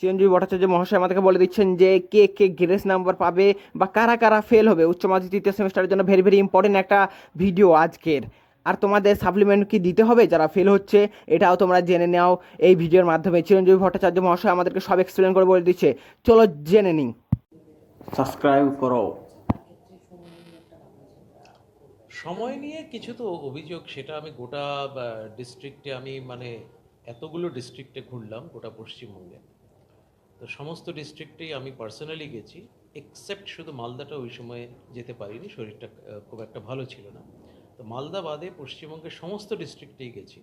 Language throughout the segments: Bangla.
চিরঞ্জীবী ভট্টাচার্য মহাশয় আমাদেরকে বলে দিচ্ছেন যে কে কে গ্রেস নাম্বার পাবে বা কারা কারা ফেল হবে? উচ্চ মাধ্যমিক তৃতীয় সেমিস্টারের জন্য ভেরি ভেরি ইম্পর্টেন্ট একটা ভিডিও আজকের। আর তোমাদের সাপ্লিমেন্ট কি দিতে হবে? যারা ফেল হচ্ছে এটাও তোমরা জেনে নাও এই ভিডিওর মাধ্যমে। চিরঞ্জীবী ভট্টাচার্য মহাশয় আমাদেরকে সব এক্সপ্লেন করে বলে দিচ্ছে। চলো জেনে নিই। সাবস্ক্রাইব করো। সময় নিয়ে কিছু তো অভিযোগ সেটা আমি গোটা ডিস্ট্রিক্টে আমি মানে এতগুলো ডিস্ট্রিক্টে ঘুরলাম গোটা পশ্চিমবঙ্গে। তো সমস্ত ডিস্ট্রিক্টেই আমি পার্সোনালি গেছি এক্সেপ্ট শুধু মালদাটা ওই সময় যেতে পারিনি, শরীরটা খুব একটা ভালো ছিল না। তো মালদা বাদে পশ্চিমবঙ্গের সমস্ত ডিস্ট্রিক্টেই গেছি।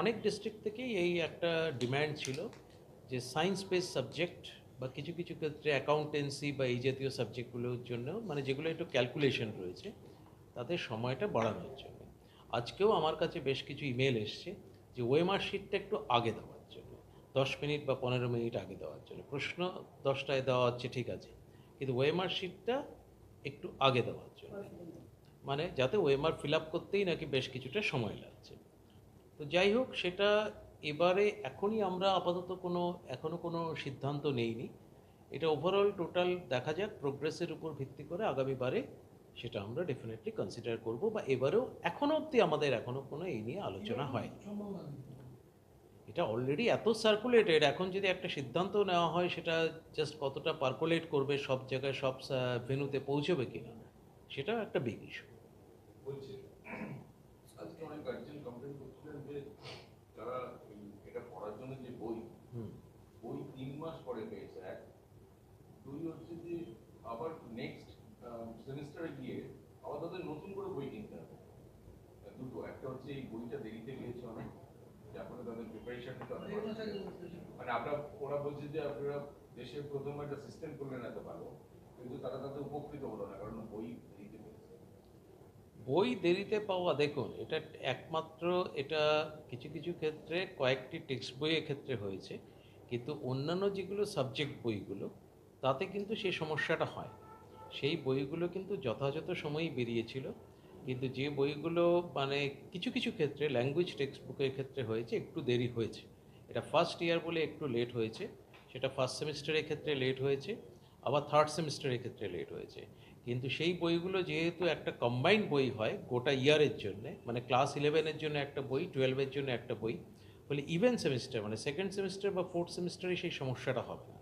অনেক ডিস্ট্রিক্ট থেকেই এই একটা ডিম্যান্ড ছিল যে সায়েন্স বেস সাবজেক্ট বা কিছু কিছু ক্ষেত্রে অ্যাকাউন্টেন্সি বা এই জাতীয় সাবজেক্টগুলোর জন্য মানে যেগুলো একটু ক্যালকুলেশন রয়েছে, তাদের সময়টা বাড়ানোর জন্য। আজকেও আমার কাছে বেশ কিছু ইমেল এসছে যে ওয়েমার শিটটা একটু আগে জন্য দশ মিনিট বা পনেরো মিনিট আগে দেওয়ার জন্য। প্রশ্ন দশটায় দেওয়া হচ্ছে, ঠিক আছে। কিন্তু ওয়েমার শিটটা একটু আগে দেওয়ার জন্য। মানে যাতে ওয়েমার ফিল আপ করতেই নাকি বেশ কিছুটা সময় লাগছে। তো যাই হোক, সেটা এবারে এখনই আমরা আপাতত কোনো এখনও কোনো সিদ্ধান্ত নেইনি। এটা ওভারঅল টোটাল দেখা যাক প্রোগ্রেসের উপর ভিত্তি করে আগামীবারে সেটা আমরা ডেফিনেটলি কনসিডার করব বা এবারেও এখনও অবধি আমাদের এখনও কোনো এই নিয়ে আলোচনা হয় এটা অলরেডি এত সার্কুলেটেড এখন যদি একটা সিদ্ধান্ত নেওয়া হয় সেটা জাস্ট কতটা পার্কুলেট করবে সব জায়গায় সব ভেনুতে পৌঁছবে কিনা সেটাও একটা বিগ ইস্যু আজকে অনেক গার্জিয়ান কমপ্লেন করছিলেন যে তারা এটা পড়ার জন্য যে বই হুম। বই তিন মাস পরে পেয়েছে। এক দুই হচ্ছে যে আবার নেক্সট সেমিস্টারে গিয়ে আবার তাদের নতুন করে বই কিনতে হবে। দুটো একটা হচ্ছে এই বইটা দেরিতে পেয়েছে অনেক। যার ফলে তাদের প্রিপারেশনটা অনেক মানে আমরা ওরা বলছে যে আপনারা দেশের প্রথম একটা সিস্টেম করলেন এত ভালো কিন্তু তারা তাতে উপকৃত হলো না কারণ বই দেরিতে বই দেরিতে পাওয়া দেখুন এটা একমাত্র এটা কিছু কিছু ক্ষেত্রে কয়েকটি টেক্সট বইয়ের ক্ষেত্রে হয়েছে কিন্তু অন্যান্য যেগুলো সাবজেক্ট বইগুলো তাতে কিন্তু সেই সমস্যাটা হয়। সেই বইগুলো কিন্তু যথাযথ সময়ই বেরিয়েছিল। কিন্তু যে বইগুলো মানে কিছু কিছু ক্ষেত্রে ল্যাঙ্গুয়েজ টেক্সট বুকের ক্ষেত্রে হয়েছে, একটু দেরি হয়েছে। এটা ফার্স্ট ইয়ার বলে একটু লেট হয়েছে, সেটা ফার্স্ট সেমিস্টারের ক্ষেত্রে লেট হয়েছে, আবার থার্ড সেমিস্টারের ক্ষেত্রে লেট হয়েছে। কিন্তু সেই বইগুলো যেহেতু একটা কম্বাইন্ড বই হয়, গোটা ইয়ারের জন্য মানে ক্লাস ইলেভেনের জন্য একটা বই টুয়েলভের জন্য একটা বই ফলে ইভেন সেমিস্টার মানে সেকেন্ড সেমিস্টার বা ফোর্থ সেমিস্টারে সেই সমস্যাটা হবে না।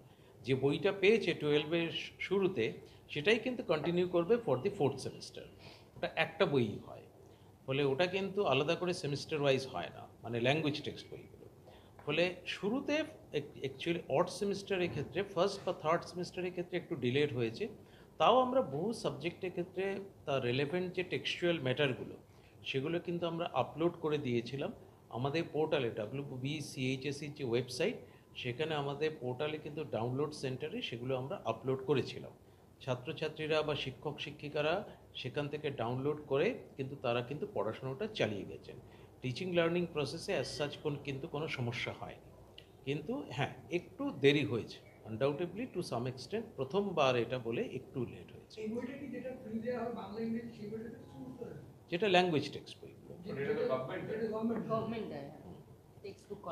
যে বইটা পেয়েছে টুয়েলভের শুরুতে, সেটাই কিন্তু কন্টিনিউ করবে ফর দি ফোর্থ সেমিস্টার ওটা একটা বই হয়। ফলে ওটা কিন্তু আলাদা করে সেমিস্টার ওয়াইজ হয় না মানে ল্যাঙ্গুয়েজ টেক্সট বইগুলো। ফলে শুরুতে অ্যাকচুয়ালি অড সেমিস্টারের ক্ষেত্রে ফার্স্ট বা থার্ড সেমিস্টারের ক্ষেত্রে একটু ডিলেট হয়েছে। তাও আমরা বহু সাবজেক্টের ক্ষেত্রে তার রেলেভেন্ট যে টেক্সচুয়াল ম্যাটারগুলো সেগুলো কিন্তু আমরা আপলোড করে দিয়েছিলাম। আমাদের পোর্টালে ডাব্লিউ বি সিএইচএসির যে ওয়েবসাইট সেখানে আমাদের পোর্টালে কিন্তু ডাউনলোড সেন্টারে সেগুলো আমরা আপলোড করেছিলাম। ছাত্রছাত্রীরা বা শিক্ষক শিক্ষিকারা সেখান থেকে ডাউনলোড করে কিন্তু তারা কিন্তু পড়াশোনাটা চালিয়ে গেছেন। টিচিং লার্নিং প্রসেসে অ্যাজ সাচ কোন কিন্তু কোনো সমস্যা হয়নি। কিন্তু হ্যাঁ একটু দেরি হয়েছে। আনডাউটেবলি টু সাম এক্সটেন্ট প্রথমবার এটা বলে একটু লেট হয়েছে। যেটা ল্যাঙ্গুয়েজ টেক্সট বুক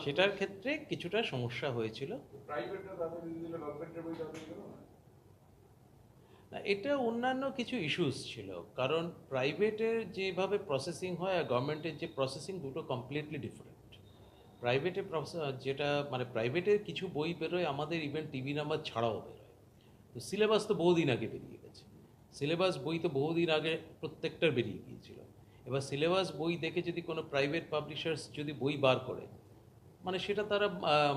সেটার ক্ষেত্রে কিছুটা সমস্যা হয়েছিল প্রাইভেটরা তাদের দিয়ে দিলে গভর্নমেন্টের বই তাদের গেল এটা অন্যান্য কিছু ইস্যুস ছিল, কারণ প্রাইভেটের যেভাবে প্রসেসিং হয় আর গভর্নমেন্টের যে প্রসেসিং দুটো কমপ্লিটলি ডিফারেন্ট প্রাইভেটে যেটা মানে প্রাইভেটের কিছু বই বেরোয়, আমাদের ইভেন টিভি নাম্বার ছাড়াও বেরোয়। তো সিলেবাস তো বহুদিন আগে বেরিয়ে গেছে। সিলেবাস বই তো বহুদিন আগে প্রত্যেকটার বেরিয়ে গিয়েছিল। এবার সিলেবাস বই দেখে যদি কোনো প্রাইভেট পাবলিশার্স যদি বই বার করে মানে সেটা তারা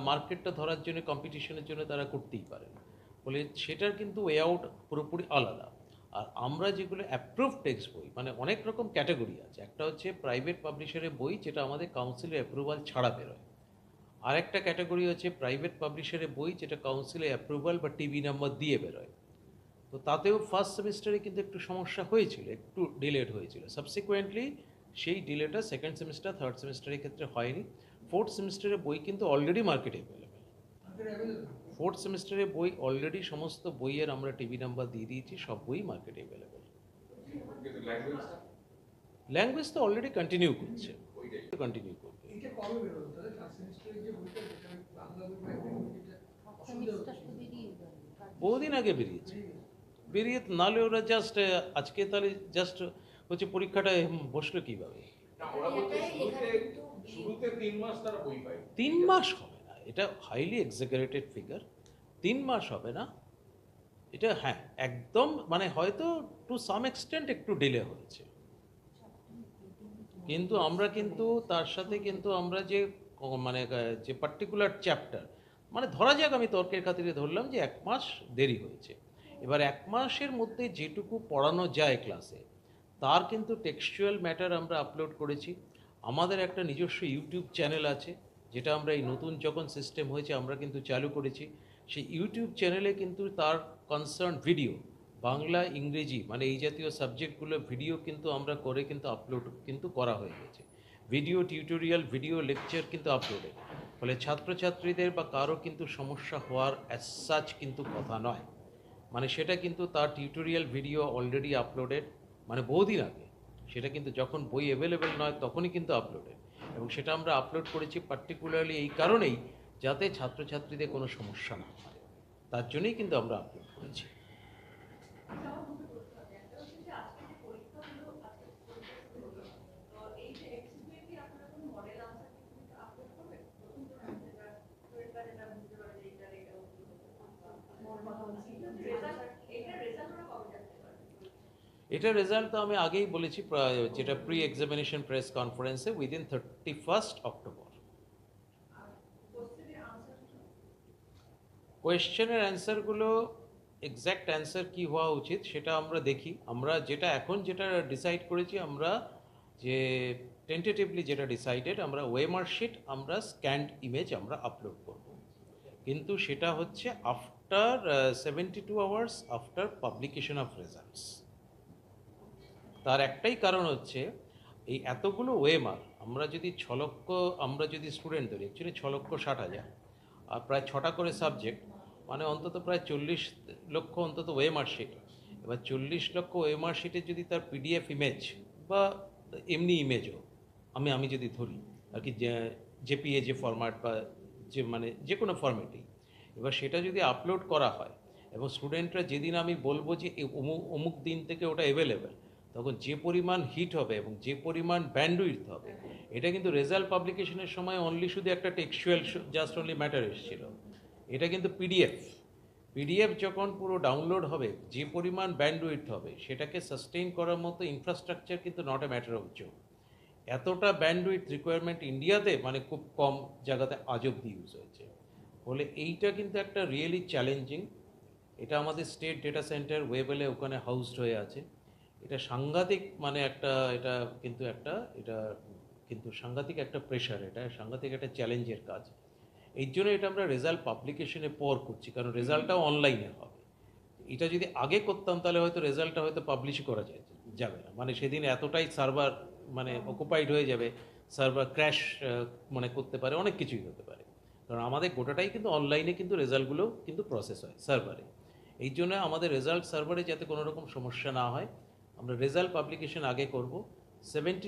মার্কেটটা ধরার জন্য কম্পিটিশনের জন্য তারা করতেই পারে ফলে সেটার কিন্তু ওয়ে আউট পুরোপুরি আলাদা। আর আমরা যেগুলো অ্যাপ্রুভ টেক্সট বই মানে অনেক রকম ক্যাটাগরি আছে। একটা হচ্ছে প্রাইভেট পাবলিশারের বই, যেটা আমাদের কাউন্সিলের অ্যাপ্রুভাল ছাড়া বেরোয়। আর একটা ক্যাটাগরি হচ্ছে প্রাইভেট পাবলিশারের বই, যেটা কাউন্সিলের অ্যাপ্রুভাল বা টিভি নাম্বার দিয়ে বেরোয়। তো তাতেও ফার্স্ট সেমিস্টারে কিন্তু একটু সমস্যা হয়েছিল, একটু ডিলেট হয়েছিল। সাবসিকুয়েন্টলি সেই ডিলেটা সেকেন্ড সেমিস্টার থার্ড সেমিস্টারের ক্ষেত্রে হয়নি। ফোর্থ সেমিস্টারের বই কিন্তু অলরেডি মার্কেটে অ্যাভেলেবেল? ফোর্থ সেমিস্টারের বই অলরেডি সমস্ত বইয়ের আমরা টিভি নাম্বার দিয়ে দিয়েছি সব বই মার্কেটে অ্যাভেলেবেল ল্যাঙ্গুয়েজ তো অলরেডি কন্টিনিউ করছে। কন্টিনিউ করবে। বহুদিন আগে বেরিয়েছে। বেরিয়ে নালে ওরা জাস্ট আজকে তাহলে জাস্ট হচ্ছে পরীক্ষাটা বসল কীভাবে? তিন মাস এটা হাইলি এক্সাগারেটেড ফিগার তিন মাস হবে না। এটা হ্যাঁ একদম মানে হয়তো টু সাম এক্সটেন্ট একটু ডিলে হয়েছে। কিন্তু আমরা কিন্তু, তার সাথে কিন্তু আমরা যে মানে যে পার্টিকুলার চ্যাপ্টার মানে ধরা যাক আমি তর্কের খাতিরে ধরলাম যে এক মাস দেরি হয়েছে। এবার এক মাসের মধ্যে যেটুকু পড়ানো যায় ক্লাসে তার কিন্তু টেক্সচুয়াল ম্যাটার আমরা আপলোড করেছি। আমাদের একটা নিজস্ব ইউটিউব চ্যানেল আছে। যেটা আমরা এই নতুন যখন সিস্টেম হয়েছে, আমরা কিন্তু চালু করেছি। সেই ইউটিউব চ্যানেলে কিন্তু তার কনসার্ন ভিডিও বাংলা, ইংরেজি মানে এই জাতীয় সাবজেক্টগুলো ভিডিও কিন্তু আমরা করে কিন্তু আপলোড কিন্তু করা হয়ে গেছে। ভিডিও টিউটোরিয়াল ভিডিও লেকচার কিন্তু আপলোডেড ফলে ছাত্রছাত্রীদের বা কারও কিন্তু সমস্যা হওয়ার অ্যাজ সাচ কিন্তু কথা নয়। মানে সেটা কিন্তু তার টিউটোরিয়াল ভিডিও অলরেডি আপলোডেড মানে বহুদিন আগে। সেটা কিন্তু যখন বই অ্যাভেলেবেল নয়, তখনই কিন্তু আপলোডেড এবং সেটা আমরা আপলোড করেছি পার্টিকুলারলি এই কারণেই যাতে ছাত্রছাত্রীদের কোনো সমস্যা না হয়। তার জন্যই কিন্তু আমরা আপলোড করেছি। এটার রেজাল্ট তো আমি আগেই বলেছি যেটা প্রি এক্সামিনেশন প্রেস কনফারেন্সে উইদিন থার্টি ফার্স্ট অক্টোবর কোয়েশ্চেনের অ্যান্সারগুলো এক্স্যাক্ট অ্যান্সার কি হওয়া উচিত সেটা আমরা দেখি। আমরা যেটা, এখন যেটা ডিসাইড করেছি, আমরা যে টেন্টেটিভলি যেটা ডিসাইডেড আমরা ওয়েমার শিট আমরা স্ক্যান্ড ইমেজ আমরা আপলোড করব। কিন্তু সেটা হচ্ছে after seventy two hours after publication of results তার একটাই কারণ হচ্ছে, এই এতগুলো ওয়েমার আমরা যদি ছ লক্ষ, আমরা যদি স্টুডেন্ট ধরি অ্যাকচুয়ালি ছ লক্ষ ষাট হাজার, আর প্রায় ছটা করে সাবজেক্ট মানে অন্তত প্রায় চল্লিশ লক্ষ অন্তত ওয়েমার শিট এবার চল্লিশ লক্ষ ওয়েমার শিটের যদি তার পিডিএফ ইমেজ বা এমনি ইমেজও আমি আমি যদি ধরি, আর কি জেপিএ যে ফরম্যাট বা যে মানে যে কোনো ফরম্যাটেই এবার সেটা যদি আপলোড করা হয়, এবং স্টুডেন্টরা যেদিন আমি বলব যে অমুক অমুক দিন থেকে ওটা অ্যাভেলেবেল তখন যে পরিমাণ হিট হবে এবং যে পরিমাণ ব্যান্ডউইথ হবে, এটা কিন্তু রেজাল্ট পাবলিকেশনের সময় অনলি শুধু একটা টেক্সচুয়াল জাস্ট অনলি ম্যাটার এসেছিল। এটা কিন্তু পিডিএফ পিডিএফ যখন পুরো ডাউনলোড হবে, যে পরিমাণ ব্যান্ডউইথ হবে, সেটাকে সাস্টেইন করার মতো ইনফ্রাস্ট্রাকচার কিন্তু not a matter of joke এতটা ব্যান্ডউইথ রিকোয়ারমেন্ট ইন্ডিয়াতে মানে খুব কম জায়গাতে আজ অব্দি ইউজ হয়েছে। ফলে এইটা কিন্তু একটা রিয়েলি চ্যালেঞ্জিং এটা আমাদের স্টেট ডেটা সেন্টার ওয়েবেলে ওখানে হাউসড হয়ে আছে। এটা সাংঘাতিক মানে একটা, এটা কিন্তু একটা, এটা কিন্তু সাংঘাতিক একটা প্রেশার এটা সাংঘাতিক একটা চ্যালেঞ্জের কাজ। এই জন্য এটা আমরা রেজাল্ট পাবলিকেশনে পর করছি, কারণ রেজাল্টটাও অনলাইনে হবে। এটা যদি আগে করতাম, তাহলে হয়তো রেজাল্টটা হয়তো পাবলিশ করা যায়, যাবে না। মানে সেদিন এতটাই সার্ভার মানে অকুপাইড হয়ে যাবে সার্ভার ক্র্যাশ মানে করতে পারে, অনেক কিছুই হতে পারে। কারণ আমাদের গোটাটাই কিন্তু অনলাইনে কিন্তু রেজাল্টগুলো কিন্তু প্রসেস হয় সার্ভারে এই জন্য আমাদের রেজাল্ট সার্ভারে যাতে কোনো রকম সমস্যা না হয় আমরা রেজাল্ট পাবলিকেশন আগে করব। সেভেন্টি